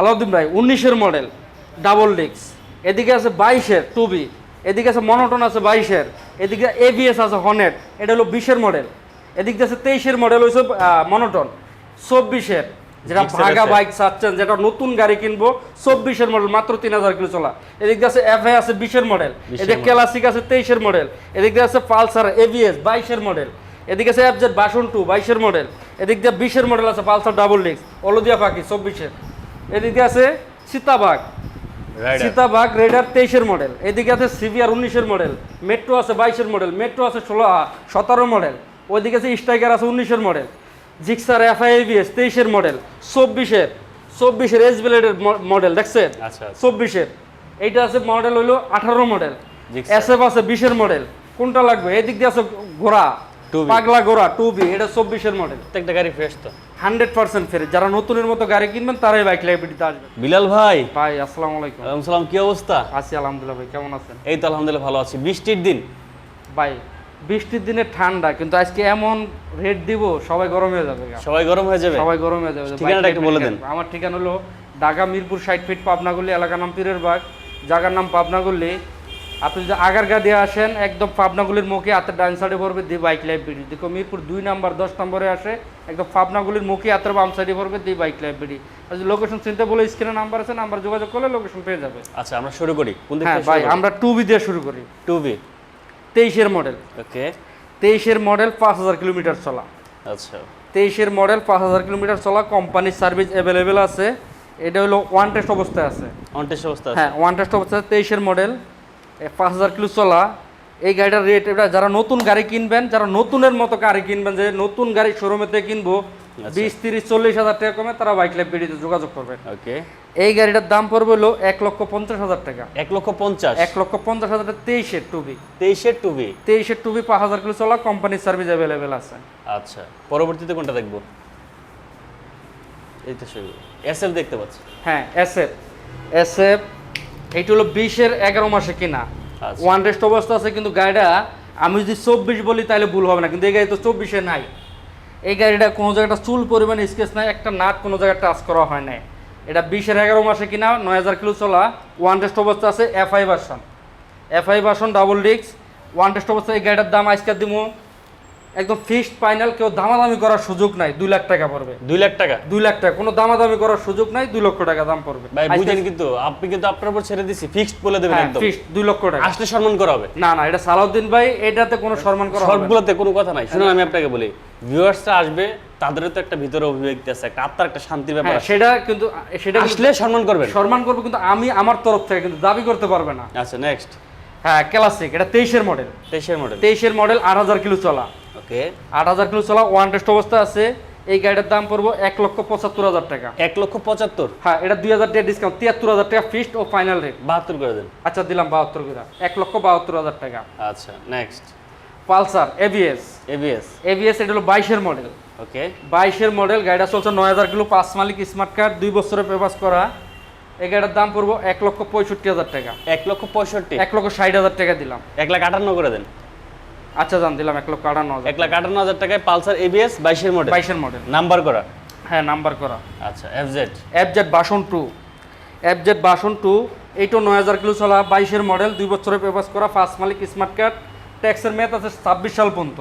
সালাউদ্দিন ভাই উনিশের model double ডিক্স এদিকে আছে বাইশের টুবি এদিকে আছে মনোটন আছে বাইশের। এদিকে এবিএস আছে হনেট এটা হলো বিশের মডেল এদিক আছে তেইশের মডেল হয়েছে মনোটন চব্বিশের। যেটা ভাগা বাইক চাচ্ছেন যেটা নতুন গাড়ি কিনবো চব্বিশের মডেল মাত্র তিন হাজার কিলো চলা। এদিক আছে এফ আছে বিশের মডেল 20 এর এদিকে ক্লাসিক আছে তেইশের মডেল এদিক আছে পালসার এবিএস বাইশের মডেল এদিকে আছে এফজেড বাসন টু বাইশের মডেল এদিক দিয়ে বিশের মডেল আছে পালসার ডাবল ডিক্স অলদিয়া পাখি চব্বিশের। এদিকে আছে সীতাবাগ সীতাবাগ রেডার তেইশের মডেল এদিকে আছে সিভিআর উনিশের মডেল মেট্রো আছে বাইশের মডেল মেট্রো আছে ষোলো সতেরো মডেল ওইদিকে আছে স্ট্রাইকার আছে উনিশের মডেল জিক্সার এফআইবিএস তেইশের মডেল চব্বিশের চব্বিশের এস ব্লেডের মডেল দেখছেন? আচ্ছা। চব্বিশের। এইটা আছে মডেল হইল আঠারো মডেল। এস এফ আছে বিশের মডেল কোনটা লাগবে? এদিক দিয়ে আছে ঘোড়া। 2B পাগলা ঘোড়া টু বি এটা চব্বিশের মডেল প্রত্যেকটা গাড়ি ফ্রেশ তো। হান্ড্রেড পার্সেন্ট যারা নতুনের মতো গাড়ি কিনবেন তারাই বাইক লাইব্রেরিতে আসবে। বিলাল ভাই। ভাই আসসালামু আলাইকুম। ওয়ালাইকুম সালাম কি অবস্থা? আছি আলহামদুলিল্লাহ ভাই কেমন আছেন? এই তো আলহামদুলিল্লাহ ভালো আছি। বৃষ্টির দিন? ভাই বৃষ্টির দিনে ঠান্ডা কিন্তু আজকে এমন রেট দিব সবাই গরম হয়ে যাবে সবাই গরম হয়ে যাবে? সবাই গরম হয়ে যাবে। ঠিকানাটা একটু বলে দেন। আমার ঠিকানা হলো ঢাকা মিরপুর ষাট ফিট পাবনাগুলি এলাকার নাম পীরের বাগ। জায়গার নাম পাবনাগুলি। আপনি যদি আগারগা দিয়ে আসেন একদম পাবনাগুলির মুখে হাতের ডান সাইডে পড়বে দি বাইক লাইব্রেরি দেখো মিরপুর দুই নাম্বার দশ নম্বরে আসে একদম পাবনাগুলির মুখে হাতের বাম সাইডে পড়বে দি বাইক লাইব্রেরি আর যদি লোকেশন চিনতে বলে স্ক্রিনে নাম্বার আছে নাম্বার যোগাযোগ করলে লোকেশন পেয়ে যাবে। আচ্ছা আমরা শুরু করি। হ্যাঁ ভাই আমরা টু বি দিয়ে শুরু করি। টু বি তেইশের মডেল ওকে। তেইশের মডেল পাঁচ হাজার কিলোমিটার চলা। আচ্ছা। তেইশের মডেল পাঁচ হাজার কিলোমিটার চলা কোম্পানির সার্ভিস অ্যাভেলেবেল আছে। এটা হলো ওয়ান টেস্ট অবস্থায় আছে। ওয়ান টেস্ট অবস্থা হ্যাঁ ওয়ান টেস্ট অবস্থায় তেইশের মডেল পাঁচ হাজার কিলো চলা এই গাড়িটার রেট এটা যারা নতুন গাড়ি কিনবেন যারা নতুনের মতো গাড়ি কিনবেন যে নতুন গাড়ি শোরুমেতে কিনবো বিশ তিরিশ চল্লিশ হাজার টাকা কমে তারা বাইক লাইফ লাইব্রেরিতে যোগাযোগ করবেন ওকে। এই গাড়িটার দাম পড়বে হলো এক লক্ষ পঞ্চাশ হাজার টাকা। এক লক্ষ পঞ্চাশ? এক লক্ষ পঞ্চাশ হাজার টাকা তেইশের টুবি তেইশের টু বি তেইশের টুবি পাঁচ হাজার কিলো চলা কোম্পানির সার্ভিস অ্যাভেলেবেল আছে। আচ্ছা পরবর্তীতে কোনটা দেখব? এই তো শুরু এস এফ দেখতে পাচ্ছি। হ্যাঁ এসএফ এসএফ এইটা হলো বিশের এগারো মাসে কিনা। আচ্ছা। ওয়ান রেস্ট অবস্থা আছে কিন্তু গাড়িটা আমি যদি চব্বিশ বলি তাহলে ভুল হবে না কিন্তু এই গাড়ি তো চব্বিশে নাই। এই গাড়িটা কোনো জায়গাটা চুল পরিমাণে স্কেচ নাই একটা নাট কোনো জায়গায় টাচ করা হয় নাই। এটা বিশের এগারো মাসে কিনা নয় হাজার কিলো চলা ওয়ান টেস্ট অবস্থা আছে FI version FI version double discs one test অবস্থা এই গাড়িটার দাম আজকে দিব একদম ফিক্সড ফাইনাল কেউ দামাদামি করার সুযোগ নাই দুই লাখ টাকা পড়বে। দুই লাখ টাকা? দুই লাখ টাকা কোনো দামাদামি করার সুযোগ নাই দুই লক্ষ টাকা দাম পড়বে। ভাই বুঝেন কিন্তু আপনি কিন্তু আপনার উপর ছেড়ে দিছি ফিক্সড বলে দেবেন হ্যাঁ, একদম। fixed দুই লক্ষ টাকা। আসলে সম্মান করা হবে। না না এটা সালাউদ্দিন ভাই এটাতে কোনো সম্মান করা হবে। সবগুলোতে কোনো কথা নাই। শুনুন আমি আপনাকে বলি ভিউয়ার্সরা আসবে তাদেরও তো একটা ভিতরে অভিব্যক্তি আছে একটা আত্মার একটা শান্তির ব্যাপার হ্যাঁ সেটা কিন্তু সেটা আসলে সম্মান করবে সম্মান করব কিন্তু আমি আমার তরফ থেকে কিন্তু দাবি করতে পারবে না। আচ্ছা নেক্সট হ্যাঁ ক্লাসিক এটা তেইশের মডেল তেইশের মডেল তেইশের মডেল আট হাজার কিলো চলা। ওকে। আট হাজার কিলো চলা ওয়ান টেস্ট অবস্থা আছে। এই গাড়িটার দাম পড়ব এক লক্ষ পঁচাত্তর হাজার টাকা। এক লক্ষ পঁচাত্তর? হ্যাঁ এটা দুই হাজার টাকা ডিসকাউন্ট তিয়াত্তর হাজার টাকা ফিক্সড ও ফাইনাল রেট বাহাত্তর করে দেন। আচ্ছা দিলাম বাহাত্তর করে। এক লক্ষ বাহাত্তর হাজার টাকা। আচ্ছা next Pulsar ABS ABS ABS এটা হলো বাইশের মডেল ওকে। বাইশের মডেল গাড়িটা চলছে নয় হাজার কিলো পাঁচ মালিক স্মার্ট কার্ড দুই বছরের পেপাস করা। এই গাড়িটার দাম পড়ব এক লক্ষ পঁয়ষট্টি হাজার টাকা। এক লক্ষ পঁয়ষট্টি। এক লক্ষ ষাট হাজার টাকা দিলাম। এক লাখ আটান্ন করে দেন। আচ্ছা জান দিলাম এক লক্ষ আটান্ন হাজার এক লাখ আটান্ন হাজার টাকায় পালসার এবিএস বাইশের মডেল বাইশের মডেল নাম্বার করা? হ্যাঁ নাম্বার করা। আচ্ছা FZ FZ version two FZ version two এইটাও নয় হাজার কিলো চলা বাইশের মডেল দুই বছরের পেপাস করা ফার্স্ট মালিক স্মার্ট কার্ড ট্যাক্সের মেয়াদ আছে ছাব্বিশ সাল পর্যন্ত।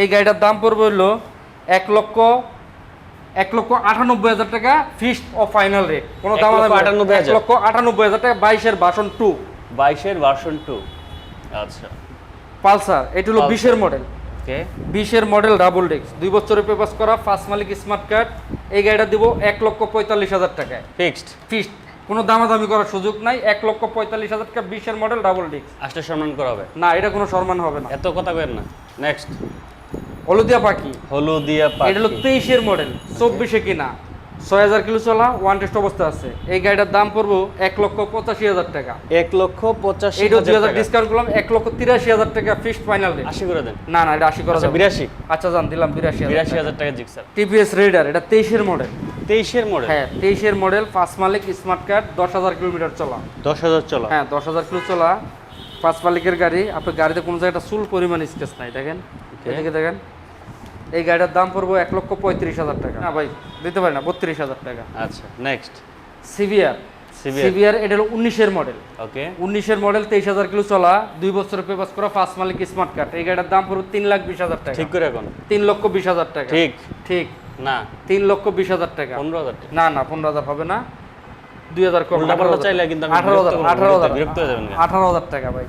এই গাড়িটার দাম পড়বে হলো এক লক্ষ এক লক্ষ আটানব্বই হাজার টাকা ফিক্সড ও ফাইনাল রেট কোনো দাম আটানব্বই এক। লক্ষ আটানব্বই হাজার টাকা বাইশের বাসন টু বাইশের বাসন টু আচ্ছা। পালসার এটা হলো। বিশের মডেল বিশের মডেল ডাবল ডেক্স দুই বছরের পেপাস করা ফার্স্ট মালিক স্মার্ট কার্ড এই গাড়িটা দিব এক লক্ষ পঁয়তাল্লিশ হাজার টাকায়। ফিক্সড ফিক্সড কোনো দামাদামি করার সুযোগ নাই এক লক্ষ পঁয়তাল্লিশ হাজার টাকা বিশের মডেল ডাবল ডিক্স আসলে সম্মান করা হবে? না এটা কোনো সম্মান হবে না। এত কথা কেন না। নেক্সট হলুদিয়া পাখি। হলুদিয়া পাখি এটা হলো তেইশের মডেল চব্বিশে কিনা। ছয় হাজার কিলো চলা ওয়ান টেস্ট অবস্থা আছে। এই গাড়িটার দাম পড়ব এক লক্ষ পঁচাশি হাজার টাকা। এক লক্ষ পঁচাশি এইটা দুই হাজার ডিসকাউন্ট করলাম এক লক্ষ তিরাশি হাজার টাকা ফিক্সড ফাইনাল রেট আশি করে দেন। না না এটা আশি করা আচ্ছা। বিরাশি। আচ্ছা জান দিলাম বিরাশি বিরাশি হাজার টাকা জিক্সার। টিপিএস রেডার এটা তেইশের মডেল তেইশের মডেল হ্যাঁ তেইশের মডেল পাঁচ মালিক স্মার্ট কার্ড দশ হাজার কিলোমিটার চলা। দশ হাজার চলা। হ্যাঁ দশ হাজার কিলো চলা পাঁচ মালিকের গাড়ি। আপনার গাড়িতে কোনো জায়গাটা চুল পরিমাণ স্কেচ নাই দেখেন। এদিকে দেখেন। এই গাড়িটার দাম পড়ব এক লক্ষ পঁয়ত্রিশ হাজার টাকা। না ভাই দিতে পারি না বত্রিশ হাজার টাকা। আচ্ছা নেক্সট সিভিয়ার। সিভিয়ার এটা হলো উনিশের মডেল ওকে উনিশের মডেল তেইশ হাজার কিলো চলা দুই বছরের পেপাস করা ফার্স্ট মালিক স্মার্ট কার্ড এই গাড়িটার দাম পড়বে তিন লাখ বিশ হাজার টাকা। ঠিক করে এখন? তিন লক্ষ বিশ হাজার টাকা। ঠিক। ঠিক। না। তিন লক্ষ বিশ হাজার টাকা। পনেরো হাজার না না পনেরো হাজার হবে না। দুই হাজার কম চাইলে কিন্তু আঠারো হাজার আঠারো হাজার। বিরক্ত হয়ে যাবেন। আঠারো হাজার টাকা ভাই।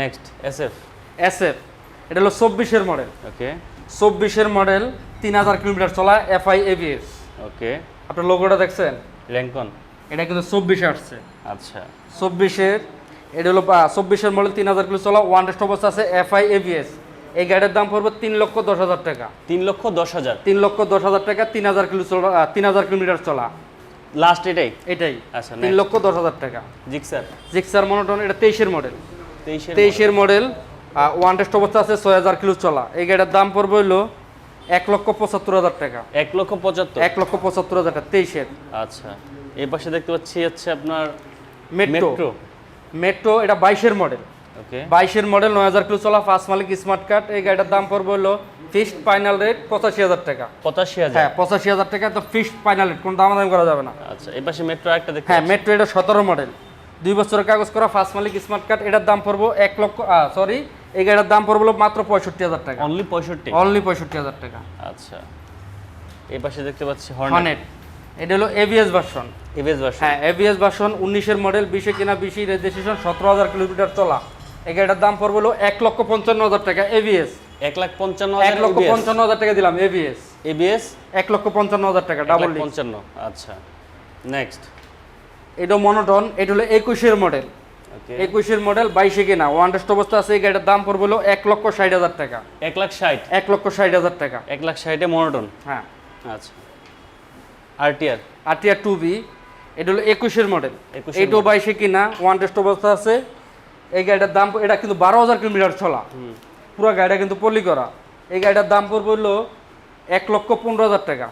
Next S F S F এটা হলো চব্বিশের মডেল। ওকে। চব্বিশের মডেল তিন হাজার কিলোমিটার চলা এফআই এবিএস ওকে। আপনার লোগোটা দেখছেন? ল্যাঙ্কন এটা কিন্তু চব্বিশে আসছে। আচ্ছা। চব্বিশের এটা হলো চব্বিশের মডেল তিন হাজার কিলো চলা ওয়ান টেস্ট অবস্থা আছে এফআই এবিএস এই গাড়ির দাম পড়বে তিন লক্ষ দশ হাজার টাকা। তিন লক্ষ দশ হাজার। তিন লক্ষ দশ হাজার টাকা তিন হাজার কিলো চলা তিন হাজার কিলোমিটার চলা। লাস্ট এটাই? এটাই। আচ্ছা, তিন লক্ষ দশ হাজার টাকা। জিক্সার। জিক্সার মনোটন এটা তেইশের মডেল। তেইশের মডেল ওয়ান টেস্ট অবস্থা আছে ছয় হাজার কিলো চলা। এই গাড়ির দাম পড়বে হলো এক লক্ষ পঁচাত্তর হাজার টাকা। এক লক্ষ পঁচাত্তর? এক লক্ষ পঁচাত্তর হাজার টাকা তেইশের আচ্ছা। এই পাশে দেখতে পাচ্ছি হচ্ছে আপনার মেট্রো মেট্রো এটা বাইশের মডেল ওকে বাইশের মডেল নয় হাজার কিলো চলা ফার্স্ট মালিক স্মার্ট কার্ড এই গাড়িটার দাম পড়বে হলো ফিক্সড ফাইনাল রেট পঁচাশি হাজার টাকা। পঁচাশি হাজার? হ্যাঁ পঁচাশি হাজার টাকা তো ফিক্সড ফাইনাল রেট কোনো দামাদামি করা যাবে না। আচ্ছা এই পাশে মেট্রো একটা দেখতে হ্যাঁ মেট্রো এটা সতেরো মডেল দুই বছরের কাগজ করা ফার্স্ট মালিক স্মার্ট কার্ড এটার দাম পড়ব এক লক্ষ সরি এই গাড়ির দাম পড়বে মাত্র পঁয়ষট্টি হাজার টাকা। অনলি পঁয়ষট্টি? অনলি পঁয়ষট্টি হাজার টাকা। আচ্ছা। এই পাশে দেখতে পাচ্ছি হর্নেট এটা হলো এবিএস ভার্সন এভিএস ভার্সন হ্যাঁ এবিএস ভার্সন উনিশের মডেল বিশে কিনা বিশি রেজিস্ট্রেশন সতেরো হাজার কিলোমিটার চলা। এই গাড়িটার দাম পড়বে হলো এক লক্ষ পঞ্চান্ন হাজার টাকা এবিএস এক লাখ পঞ্চান্ন এক লক্ষ পঞ্চান্ন হাজার টাকা দিলাম এবিএস এবিএস এক লক্ষ পঞ্চান্ন হাজার টাকা ডাবল পঞ্চান্ন আচ্ছা। নেক্সট এটা মনোটন এটা হলো একুশের মডেল একুশের মডেল বাইশে কিনা? ওয়ান টেস্ট অবস্থা আছে এই গাড়িটার দাম পড়বে হলো এক লক্ষ ষাট হাজার টাকা। এক লাখ ষাট? এক লক্ষ ষাট হাজার টাকা। এক লাখ ষাটে মনোটন? হ্যাঁ। আচ্ছা। আরটিআর আরটিআর টু বি এটা হলো একুশের মডেল 21 এর এইটাও বাইশে কিনা? ওয়ান টেস্ট অবস্থা আছে এই গাড়িটার দাম এটা কিন্তু বারো হাজার কিলোমিটার চলা। পুরো গাড়িটা কিন্তু পল্লি করা। এই গাড়িটার দাম পড়বে হলো এক লক্ষ পনেরো হাজার টাকা।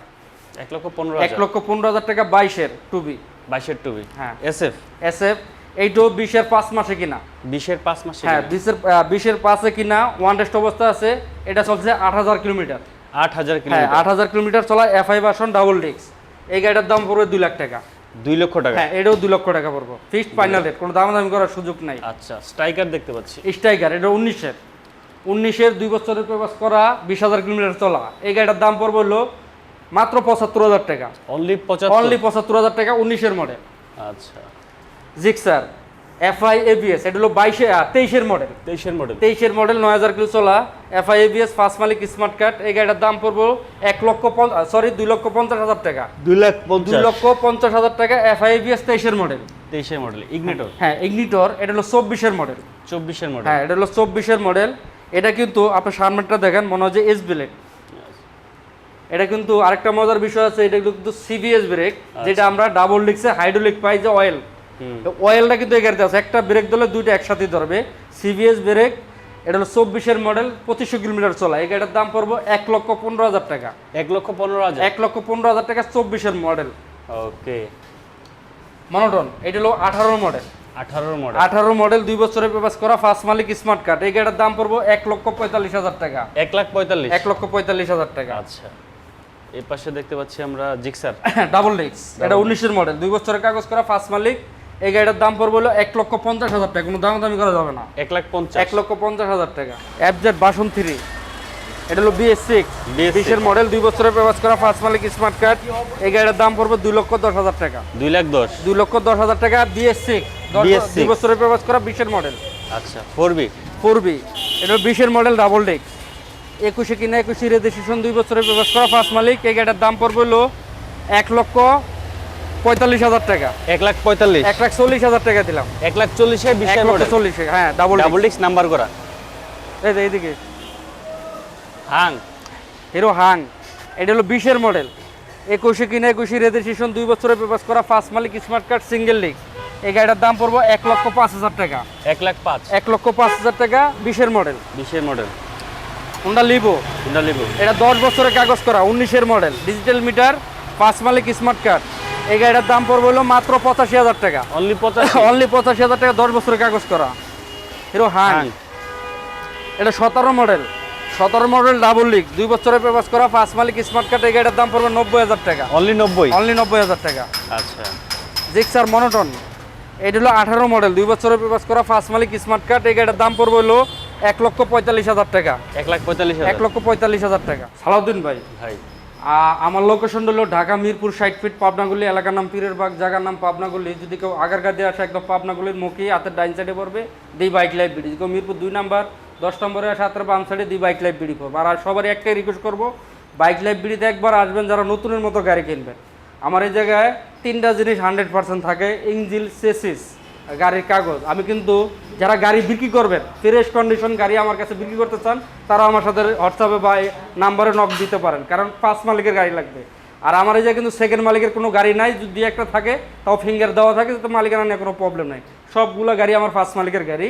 এক লক্ষ পনেরো এক লক্ষ পনেরো হাজার টাকা বাইশের টু বি বাইশের টুবি হ্যাঁ। এস এফ এস এফ এইটাও বিশের পাঁচ মাসে কিনা? বিশের পাঁচ মাসে হ্যাঁ বিশের বিশের পাঁচে কিনা ওয়ান টেস্ট অবস্থা আছে এটা চলছে আট হাজার কিলোমিটার। আট হাজার হ্যাঁ আট হাজার কিলোমিটার চলা এফআই ভার্সন ডাবল ডিস্ক এই গাড়িটার দাম পড়বে দুই লাখ টাকা। দুই লক্ষ টাকা? হ্যাঁ এটাও দুই লক্ষ টাকা পড়ব। ফিক্সড ফাইনাল রেট কোনো দামাদামি করার সুযোগ নাই। আচ্ছা স্ট্রাইকার দেখতে পাচ্ছি। স্ট্রাইকার এটা উনিশের। উনিশের দুই বছরের প্রবাস করা বিশ হাজার কিলোমিটার চলা। এই গাড়িটার দাম পড়বে হলো মাত্র পঁচাত্তর হাজার টাকা। অনলি পঁচাত্তর? অনলি পঁচাত্তর হাজার টাকা উনিশের মডেল আচ্ছা। জিক্সার এফআই এবিএস এটা হলো বাইশে তেইশের মডেল তেইশের মডেল তেইশের মডেল নয় হাজার কিলো চলা এফআই এবিএস ফার্স্ট মালিক স্মার্ট কার্ড এই গাড়িটার দাম পড়ব এক লক্ষ সরি দুই লক্ষ পঞ্চাশ হাজার টাকা। দুই লাখ দুই লক্ষ পঞ্চাশ হাজার টাকা এফআই এবিএস তেইশের মডেল তেইশের মডেল ইগনিটর হ্যাঁ ইগনিটর এটা হলো চব্বিশের মডেল চব্বিশের মডেল হ্যাঁ এটা হলো চব্বিশের মডেল এটা কিন্তু আপনার সামনেরটা দেখেন মনে হয় যে এস ব্রেক এটা কিন্তু আরেকটা মজার বিষয় আছে এটা কিন্তু সিবিএস ব্রেক যেটা আমরা ডাবল ডিক্সে হাইড্রোলিক পাই যে অয়েল অয়েলটা কিন্তু এই গাড়িতে আছে। একটা ব্রেক দিলে দুইটা একসাথে ধরবে। সিবিএস ব্রেক এটা হলো চব্বিশের মডেল পঁচিশশো কিলোমিটার চলা। এই গাড়িটার দাম পড়ব এক লক্ষ পনেরো হাজার টাকা। এক লক্ষ পনেরো হাজার? এক লক্ষ পনেরো হাজার টাকা চব্বিশের মডেল ওকে। মনোটন এটা হলো আঠারো মডেল আঠারোর মডেল আঠারো মডেল দুই বছরের পেপাস করা ফার্স্ট মালিক স্মার্ট কার্ড এই গাড়িটার দাম পড়ব এক লক্ষ পঁয়তাল্লিশ হাজার টাকা। এক লাখ পঁয়তাল্লিশ। এক লক্ষ পঁয়তাল্লিশ হাজার টাকা। আচ্ছা। এই পাশে দেখতে পাচ্ছি আমরা জিক্সার ডাবল ডিক্স এটা উনিশের মডেল দুই বছরের কাগজ করা ফার্স্ট মালিক। এই গাড়িটার দাম পড়বে হলো এক লক্ষ পঞ্চাশ হাজার টাকা। কোনো দাম দামি করা যাবে না। এক লাখ পঞ্চাশ। এক লক্ষ পঞ্চাশ হাজার টাকা। অ্যাপজেড বাসন থ্রি এটা হলো বিএস সিক্স BS6 বিশের মডেল দুই বছরের পেপাস করা ফার্স্ট মালিক স্মার্ট কার্ড এই গাড়িটার দাম পড়বে দুই লক্ষ দশ হাজার টাকা। দুই লাখ দশ। দুই লক্ষ দশ হাজার টাকা বিএস সিক্স BS6 দুই বছরের পেপাস করা বিশের মডেল আচ্ছা ফোর বি ফোর বি এটা হলো বিশের মডেল ডাবল ডিক্স একুশে কিনা একুশে রেজিস্ট্রেশন দুই বছরের পেপাস করা ফার্স্ট মালিক। এই গাড়িটার দাম পড়বে হলো এক লক্ষ পঁয়তাল্লিশ হাজার টাকা। এক লাখ পঁয়তাল্লিশ। এক লাখ চল্লিশ হাজার টাকা দিলাম। এক লাখ চল্লিশে মডেল চল্লিশে হ্যাঁ ডাবল ডাবল ডিস্ক নাম্বার করা। এই যে এইদিকে। হাং। হিরো হাং। এটা হলো বিশের মডেল একুশে কিনা একুশে রেজিস্ট্রেশন দুই বছরের পেপাস করা ফার্স্ট মালিক স্মার্ট কার্ড সিঙ্গেল লিগ এই গাড়িটার দাম পড়ব এক লক্ষ পাঁচ হাজার টাকা। এক লাখ পাঁচ। এক লক্ষ পাঁচ হাজার টাকা বিশের মডেল বিশের model Honda Livo Honda Livo এটা দশ বছরের কাগজ করা উনিশের মডেল ডিজিটাল মিটার পাঁচ মালিক স্মার্ট কার্ড এই গাড়িটার দাম পড়বে হলো মাত্র পঁচাশি হাজার টাকা। অনলি পঞ্চাশ অনলি পঁচাশি হাজার টাকা দশ বছরের কাগজ করা। হিরো হাং। হাং। এটা সতেরো মডেল সতেরো মডেল ডাবল লিক দুই বছরের পেপাস করা পাঁচ মালিক স্মার্ট কার্ড এই গাড়িটার দাম পড়বে নব্বই হাজার টাকা। অনলি নব্বই? অনলি নব্বই হাজার টাকা। আচ্ছা। জিক্সার মনোটন এটা হলো আঠারো মডেল দুই বছরের পেপাস করা ফার্স্ট মালিক স্মার্ট কার্ড এই গাড়িটার দাম পড়বে হলো এক লক্ষ পঁয়তাল্লিশ হাজার টাকা। এক লাখ পঁয়তাল্লিশ এক লক্ষ পঁয়তাল্লিশ হাজার টাকা। সালাউদ্দিন ভাই। ভাই। আমার লোকেশন হলো ঢাকা, মিরপুর, ষাট ফিট পাবনাগুলি, এলাকার নাম পীরের বাগ জায়গার নাম পাবনাগুলি। যদি কেউ আগারগা দিয়ে আসে, একদম পাবনাগুলির মুখে হাতের ডাইন সাইডে পড়বে, দি বাইক লাইফ বিডি কেউ মিরপুর দুই নাম্বার, দশ নম্বরে আসে, হাতের বাম সাইডে দি বাইক লাইফ বিডি পড়বে আর সবারই একটাই রিকোয়েস্ট করব বাইক লাইফ বিডিতে একবার আসবেন, যারা নতুনের মতো গাড়ি কিনবেন। আমার এই জায়গায় তিনটা জিনিস হান্ড্রেড পার্সেন্ট থাকে, ইঞ্জিল সেসিস। গাড়ির কাগজ। আমি কিন্তু যারা গাড়ি বিক্রি করবেন ফ্রেশ কন্ডিশন গাড়ি আমার কাছে বিক্রি করতে চান তারা আমার সাথে হোয়াটসঅ্যাপে বা নাম্বারে নক দিতে পারেন, কারণ পাঁচ মালিকের গাড়ি লাগবে। আর আমার এই যে কিন্তু সেকেন্ড মালিকের কোনো গাড়ি নাই, যদি একটা থাকে, তাও ফিঙ্গার দেওয়া থাকে, তো মালিকানা নিয়ে কোনো প্রবলেম নাই। সবগুলো গাড়ি আমার ফার্স্ট মালিকের গাড়ি।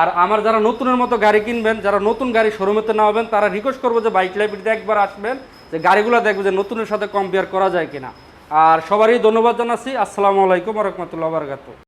আর আমার যারা নতুনের মতো গাড়ি কিনবেন, যারা নতুন গাড়ি শোরুমেতে না হবেন তারা রিকোয়েস্ট করব যে বাইক লাইব্রেরিতে একবার আসবেন, যে গাড়িগুলো দেখব যে নতুনের সাথে কম্পেয়ার করা যায় কিনা। আর সবারই ধন্যবাদ জানাচ্ছি। আসসালামু আলাইকুম রহমতুল্লাহ বারকাতু